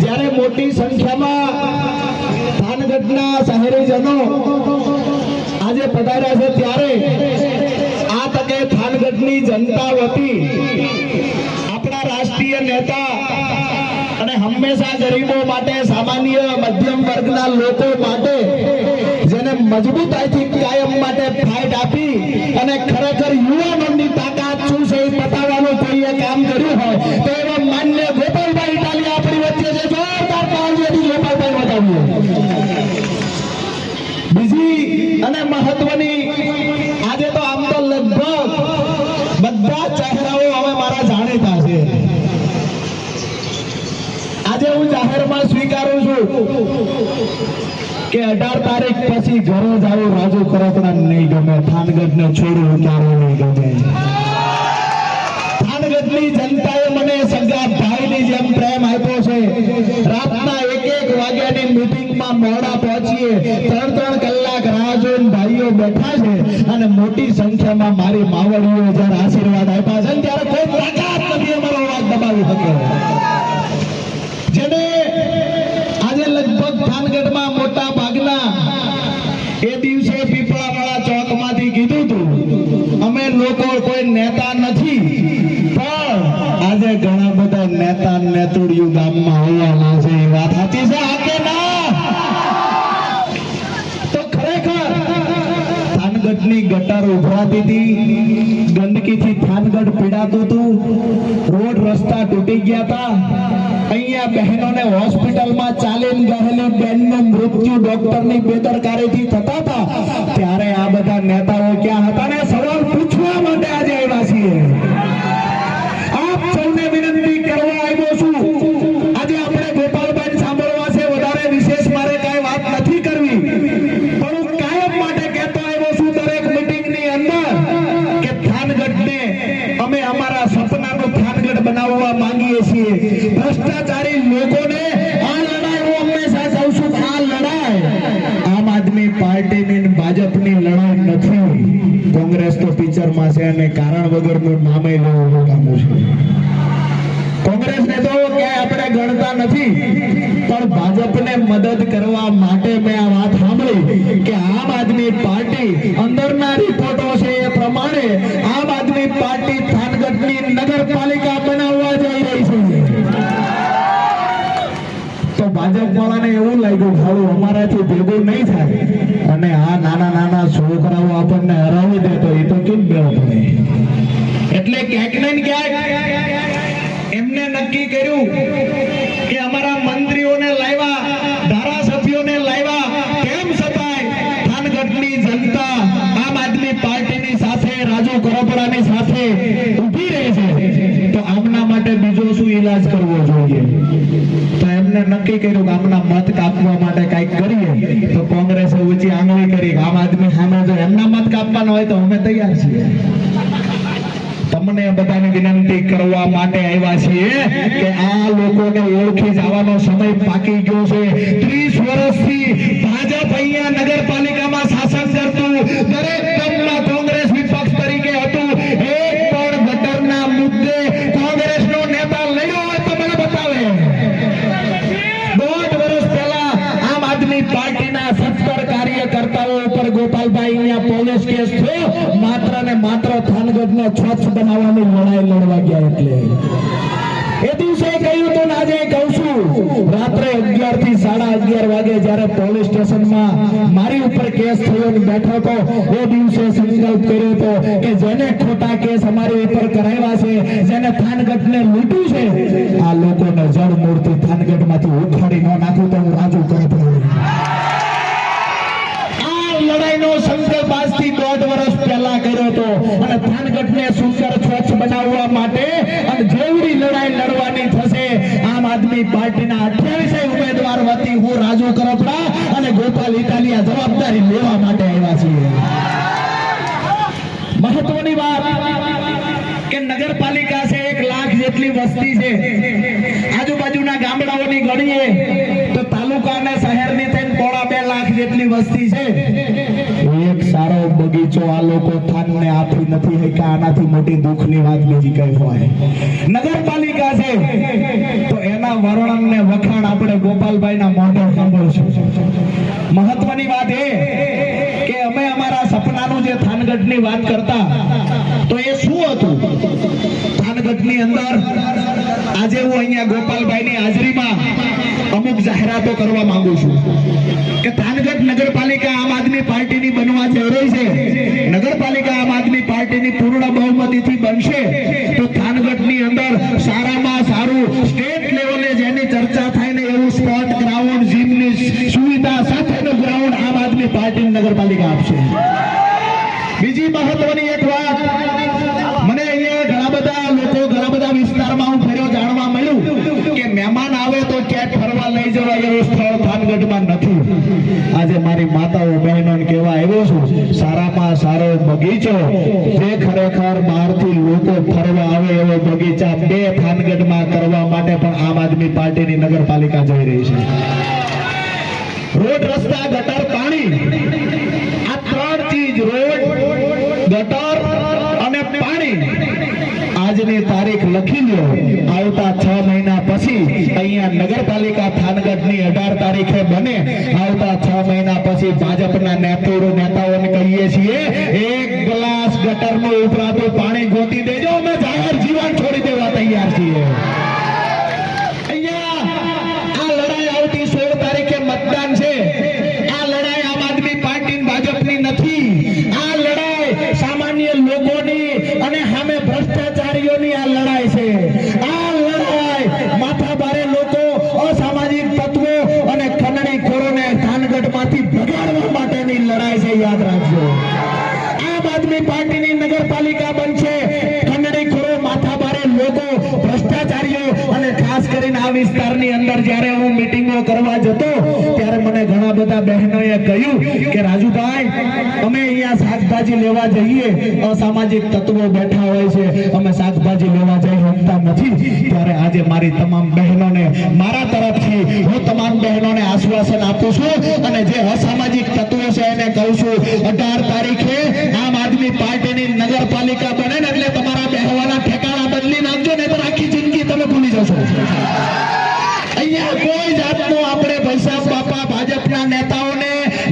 જ્યારે મોટી સંખ્યામાં થાનગઢના શહેરીજનો આજે પધાર્યા છે, ત્યારે આ તકે થાનગઢની જનતા વતી આપણા રાષ્ટ્રીય નેતા અને હંમેશા ગરીબો માટે સામાન્ય મધ્યમ વર્ગના લોકો માટે જેને મજબૂતાઈથી કાયમ માટે ફાઇટ આપી અને ખરેખર યુવાનોની આજે હું જાહેરમાં સ્વીકારું છું કે અઢાર તારીખ પછી ઘરે જાવું રાજુ કરપડા નહીં ગમે. થાનગઢ ને છોડું, ઉતારો નહીં ગમે. થાનગઢની જનતાએ મને સગા ભાઈની જેમ પ્રેમ મોડા પહોંચીએ, ત્રણ ત્રણ કલાક રાહ જોઈને ભાઈઓ બેઠા છે અને મોટી સંખ્યામાં મારી માવડીઓ જયારે આશીર્વાદ આપ્યા છે ને ત્યારે કોઈ તાકાત નથી અમારો અવાજ દબાવી શકે. જેને આજે લગભગ થાનગઢમાં મોટા ભાગના એ દિવસે પીપળાવાળા ચોકમાંથી કીધું હતું, અમે લોકો કોઈ નેતા નથી, પણ આજે ઘણા બધા નેતા નેતુડિયું ગામમાં હોવાના છે. એ વાત સાચી છે આ કે ના? તો ખરેખર થાનગઢની ગટર ઉભરાતી હતી, ગંદકીથી થાનગઢ પીડાતું હતું, રોડ રસ્તા તૂટી ગયા હતા અહીંયા બહેનોને હોસ્પિટલમાં ચાલીને ગયેલી બેનનું મૃત્યુ ડોક્ટરની બેદરકારીથી થતા હતા. ત્યારે આ બધા નેતાઓ ક્યાં હતા? લોકોને નથી. કોંગ્રેસ તો પિક્ચરમાં મદદ કરવા માટે મેં વાત સાંભળી કે આમ આદમી પાર્ટી અંદરના રિપોર્ટો છે એ પ્રમાણે આમ આદમી પાર્ટી થાનગઢની નગરપાલિકા ભાજપ એવું લાગ્યું ખાડું અમારાથી ભેગું નહીં થાય. અને આ નાના નાના છોકરાઓ આપણને હરાવી દે તો એ તો કેમ બેવો પડે એટલે ક્યાંક ને ક્યાંક એમને નક્કી કર્યું કે અમારા મંત્રીઓને લાવ્યા ધારાસભ્યોને લાવ્યા તેમ છતાંય થાનગઢની જનતા આમ આદમી પાર્ટીની સાથે રાજુ કરપડાની સાથે ઊભી રહે છે તો આમના માટે ઈલાજ કરવો જોઈએ. તો એમને નક્કી કર્યું કે આમના મત કાપવા માટે કંઈક કરીએ. તો કોંગ્રેસે ઊંચી આંગળી કરી આમ આદમી સામે જો એમના મત કાપવાના હોય તો અમે તૈયાર છીએ. તમને બધાને વિનંતી કરવા માટે આવ્યા છીએ કે આ લોકોને ઓળખી જવાનો સમય પાકી ગયો છે. 30 વર્ષથી ભાજપ અહીંયા નગરપાલિકામાં શાસન કરતું દરેક ગામમાં કોંગ્રેસ વિપક્ષ તરીકે હતું એક પણ ગટરના મુદ્દે કોંગ્રેસનો નેતા લડ્યો હોય તો મને બતાવે દોઢ વર્ષ પહેલા આમ આદમી પાર્ટીના સત્તર કાર્યકર્તાઓ ઉપર ગોપાલભાઈ અહીંયા પોલીસ કેસ થયો માત્ર ને માત્ર થાનગઢને સ્વચ્છ બનાવવાની લડાઈ લડવા ગયા એટલે. એ દિવસે કહ્યું તો આજે કહું છું, રાત્રે અગિયારથી સાડા અગિયાર વાગે જયારે પોલીસ સ્ટેશનમાં મારી ઉપર કેસ થયો બેઠો હતો, એ દિવસે સંકલ્પ કર્યો હતો કે જેને ખોટા કેસ અમારી ઉપર કરાવ્યા છે, જેને થાનગઢને લૂંટ્યું છે, આ લોકોને જળ મૂળથી થાનગઢમાંથી ઉખાડી ન નાખ્યું તો હું રાજુ કરતો લડાઈનો સંકલ્પ આજથી દોઢ વર્ષ પહેલા કર્યો હતો. અને થાનગઢને સુંદર સ્વચ્છ બનાવવા માટે અને જેવડી લડાઈ લડવાની થશે, આમ આદમી પાર્ટીના અઠ્યાવીસે ઉમેદવાર વતી હું રાજુ કરપડા અને ગોપાલ ઇટાલિયા જવાબદારી લેવા માટે આવ્યા છીએ. મહત્વની વાત કે નગરપાલિકા છે, એક લાખ જેટલી વસ્તી છે. આજુબાજુના ગામડાઓની ગણીએ તો તાલુકા અને શહેરની થઈને પોણા બે લાખ જેટલી વસ્તી છે. એક સારો બગીચો આ લોકો થાનને આપી નથી કે આનાથી મોટી દુઃખની વાત બીજી કઈ હોય. નગરપાલિકા છે. તો એના વર્ણનને વખાણ આપણે ગોપાલભાઈના મોઢે સાંભળશું. મહત્વની વાત એ કે અમે અમારા સપનાનું જે થાનગઢની વાત કરતા, તો એ શું હતું? થાનગઢની અંદર આજે હું અહીંયા ગોપાલભાઈની હાજરીમાં અમુક જાહેરાતો કરવા માંગુ છું કે થાનગઢ નગરપાલિકા આમ આદમી પાર્ટીની બનવા જઈ છે, નગરપાલિકા આમ આદમી પાર્ટીની પૂર્ણ બહુમતીથી બનશે, તો થાનગઢની અંદર સારામાં સારું સ્ટેટ લેવલે જેની ચર્ચા થાય ને એવું સ્પોર્ટ ગ્રાઉન્ડ, જીમની સુવિધા સાથેનું ગ્રાઉન્ડ આમ આદમી પાર્ટીની નગરપાલિકા આપશે. બીજી મહત્વની એક વાત મહેમાન આવે તો ક્યાંક ફરવા લઈ જવા એવું સ્થળ થાનગઢમાં નથી. આજે મારી માતાઓ, બહેનો કહેવા આવ્યો છું, સારામાં સારો બગીચો. જે ખરેખર બહારથી લોકો ફરવા આવે એવો બગીચા બે થાનગઢમાં કરવા માટે પણ આમ આદમી પાર્ટીની નગરપાલિકા જઈ રહી છે. રોડ રસ્તા, ગટર, પાણી. આ ત્રણ ચીજ રોડ, ગટર આજની તારીખ લખી લો આવતા છ મહિના પછી અહીંયા નગરપાલિકા થાનગઢની અઢાર તારીખે બને. આવતા છ મહિના પછી ભાજપના નેતાઓ નેતાઓને કહીએ છીએ, એક ગ્લાસ ગટરનું ઉભરાતું પાણી ગોતી દેજો, અમે જાહેર જીવન છોડી દેવા તૈયાર છીએ અહીંયા આ લડાઈ આવતી સોળ તારીખે મતદાન છે આ લડાઈ આમ આદમી પાર્ટી અને ભાજપની નથી આ લડાઈ સામાન્ય લોકોની અને સામે ભ્રષ્ટાચારીઓની આ લડાઈ છે આ લડાઈ માથાભારે લોકો અસામાજિક તત્વો અને ખંડણી ખોરોને થાનગઢમાંથી ભગાડવા માટેની લડાઈ છે યાદ રાખજો આમ આદમી પાર્ટીની નગરપાલિકા બનશે ખંડણી ખોરો માથાભારે લોકો ભ્રષ્ટાચારીઓ અને ખાસ કરીને આ વિસ્તારની અંદર જ્યારે કરવા જતો, ત્યારે મને ઘણા બધા બહેનોએ કહ્યું કે, રાજુભાઈ, અમે અહીંયા શાકભાજી લેવા જઈએ. અસામાજિક તત્વો બેઠા હોય છે, અમે શાકભાજી લેવા જઈ શકતા નથી. ત્યારે આજે મારી તમામ બહેનોને મારા તરફથી હું તમામ બહેનોને આશ્વાસન આપું છું અને જે અસામાજિક તત્વો છે એને કહું છું, અઢાર તારીખે આમ આદમી પાર્ટીની નગરપાલિકા બને ને એટલે તમારા બેહવાના ઠેકાણા બદલી નાખજો ને તો આખી જિંદગી તમે ભૂલી જશો. અહીંયા કોઈ જાતનો આપણે પૈસા બાપા ભાજપના નેતાઓને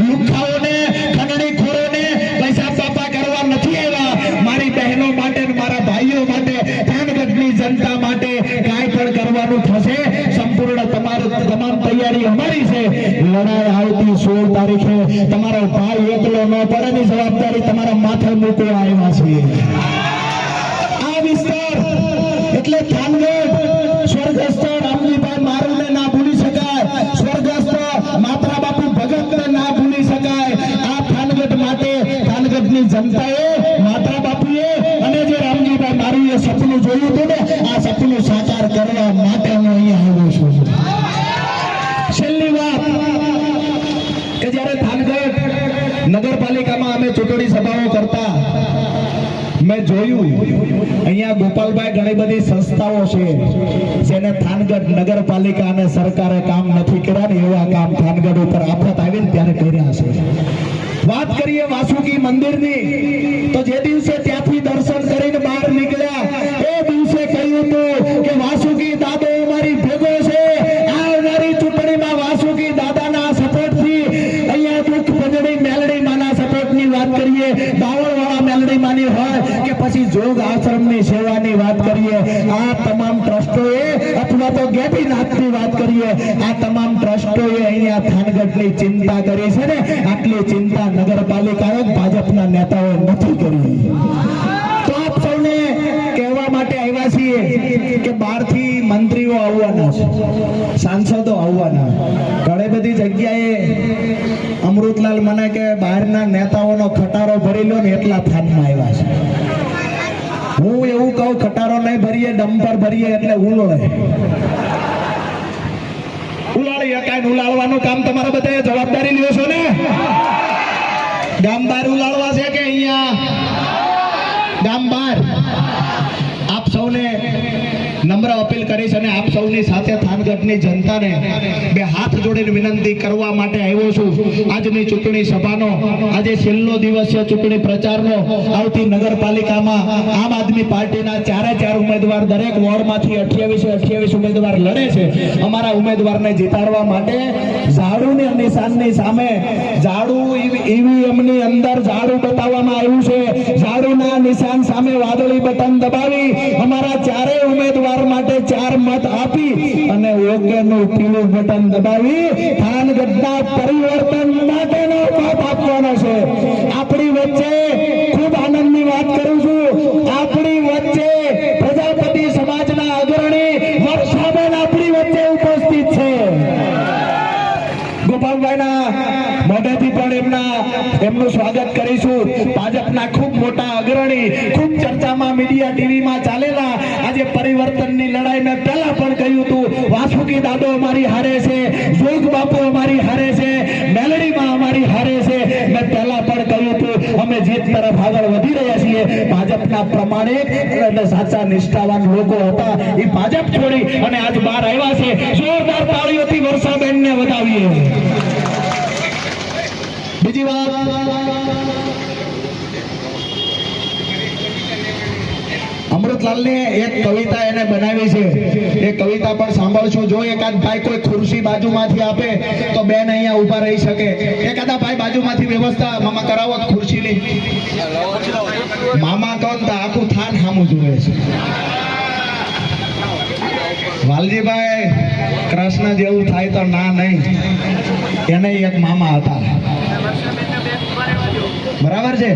લુખાઓને ખંડણીખોરોને પૈસા બાપા કરવા નથી આવ્યા. મારી બહેનો માટે મારા ભાઈઓ માટે થાનગઢની જનતા માટે કાંઈ પણ કરવાનું થશે. સંપૂર્ણ તમારું તમામ તૈયારી અમારી છે. લડાઈ આવતી સોળ તારીખે તમારો ભાઈ એકલો ન પડે જવાબદારી તમારા માથે મૂકવા આવ્યા છીએ. આ વિસ્તાર એટલે થાનગઢ, સ્વર્ગસ્થ જનતાએ માતા બાપુએ અને જે રામજીભાઈ મારુએ સપનું જોયું હતું ને, આ સપનું સાકાર કરવા માટે હું અહીંયા આવ્યો છું છેલ્લી વાત કે જ્યારે થાનગઢ નગરપાલિકામાં અમે ચૂંટણી સભાઓ કરતા મેં જોયું, અહીંયા ગોપાલભાઈ ઘણી બધી સંસ્થાઓ છે, જેને થાનગઢ નગરપાલિકા અને સરકારે કામ નથી કર્યા ને એવા કામ થાનગઢ ઉપર આફત આવી ને ત્યારે કર્યા છે. વાત કરીએ વાસુકી મંદિરની, તો જે દિવસે ત્યાંથી દર્શન કરીને બહાર નીકળ્યા એ દિવસે કહ્યું હતું કે વાસુકી દાદો અમારી ભેગો છે આવનારી ચૂંટણીમાં વાસુકી દાદાના સપોર્ટથી અહીંયા દુઃખ ભજણી મેલડી માના સપોર્ટની વાત કરીએ બાવળવાળા મેલડી માની હોય કે પછી જોગ આશ્રમની સેવાની વાત કરીએ આ તમામ ટ્રસ્ટોએ અથવા તો ગેટીનાથની વાત કરીએ, આ તમામ ટ્રસ્ટોએ અહીંયા થાનગઢની ચિંતા કરી છે ને, આટલી ચિંતા નગરપાલિકાએ ભાજપના નેતાઓએ નથી કરી. તો આપ સૌને કહેવા માટે આવ્યા છીએ કે બહારથી મંત્રીઓ આવવાના છે, સાંસદો આવવાના. ઘણી બધી જગ્યાએ અમૃતલાલ મને કે બહારના નેતાઓનો ખટારો ભરી લો ને એટલા થાનમાં આવ્યા છે. હું એવું કહું, ખટારો નહીં ભરીએ, ડમ્પર ભરીએ એટલે ઉલોળે. ઉલાળી શકાય ઉલાળવાનું કામ તમારા બધાએ જવાબદારી લ્યો છો ને? ગામ ઉલાળવા છે કે અહીંયા? ગામ બહાર? આપ સૌને નમ્ર અપીલ કરીશ અને આપ સૌની સાથે થાનગઢની જનતાને બે હાથ જોડીને વિનંતી કરવા માટે આવ્યો છું. આજની ચૂંટણી સભાનો, આજે છેલ્લો દિવસ છે ચૂંટણી પ્રચારનો. આવતી નગરપાલિકામાં આમ આદમી પાર્ટીના ચારે ચાર ઉમેદવાર દરેક વોર્ડમાંથી અઠ્યાવીસ અઠ્યાવીસ ઉમેદવાર લડે છે. અમારા ઉમેદવારને જીતાડવા માટે ઝાડુની નિશાનની સામે ઝાડુ ઈવીએમની અંદર ઝાડુ બતાવવામાં આવ્યું છે. ઝાડુના નિશાન સામે વાદળી બટન દબાવી અમારા ચારેય ઉમેદવાર માટે ચાર મત આપી અને ઓકે નું પીળું બટન દબાવી થાનગઢના પરિવર્તન માટેનો મત આપવાનો છે. આપણી વચ્ચે ખૂબ આનંદની વાત કરું છું. આપણી વચ્ચે પ્રજાપતિ સમાજના અગ્રણી વર્ષાબેન આપણી વચ્ચે ઉપસ્થિત છે. ગોપાલભાઈના મોઢેથી પણ એમના એમનું સ્વાગત કરીશું. ભાજપના ખૂબ મોટા અગ્રણી, ખૂબ ચર્ચામાં મીડિયા ટીવીમાં આજે પરિવર્તનની લડાઈ મેં પહેલા પણ કહ્યું હતું, વાસુકી દાદો અમારી હારે છે, જોગ બાપુ અમારી હારે છે, મેલડીમાં અમારી હારે છે. મેં પહેલા પણ કહ્યું હતું, અમે જીત તરફ આગળ વધી રહ્યા છીએ. ભાજપના પ્રમાણિક અને સાચા નિષ્ઠાવાન લોકો હતા. એ ભાજપ છોડી અને આજ બહાર આવ્યા છે. જોરદાર તાળીઓથી વર્ષાબેનને વધાવીએ. બીજી વાત. એક કવિતા એને બનાવી છે. એ કવિતા પણ સાંભળશું. જો એકાદ ભાઈ કોઈ ખુરશી બાજુમાંથી આપે, તો બેન અહીંયા ઊભા રહી શકે. એકાદા ભાઈ બાજુમાંથી વ્યવસ્થા મામા કરાવો ખુરશીની મામા કોણ તો આખું થાન સામું છે. વાલજીભાઈ, કૃષ્ણ જેવું થાય તો ના નહીં. એને એક મામા હતા. બરાબર છે?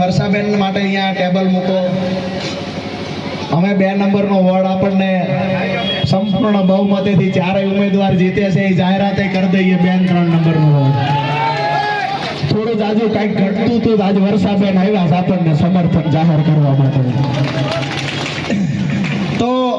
વર્ષાબેન માટે અહીંયા ટેબલ મૂકો. અમે બે નંબરનો વોર્ડ આપણને સંપૂર્ણ બહુમતીથી ચારેય ઉમેદવાર જીતે છે. એ જાહેરાતે કરી દઈએ બેન ત્રણ નંબરનો વોર્ડ. થોડું આજુ કંઈક ઘટતું હતું આજ વર્ષાબેન આવ્યા આપણને સમર્થન જાહેર કરવા માટે. તો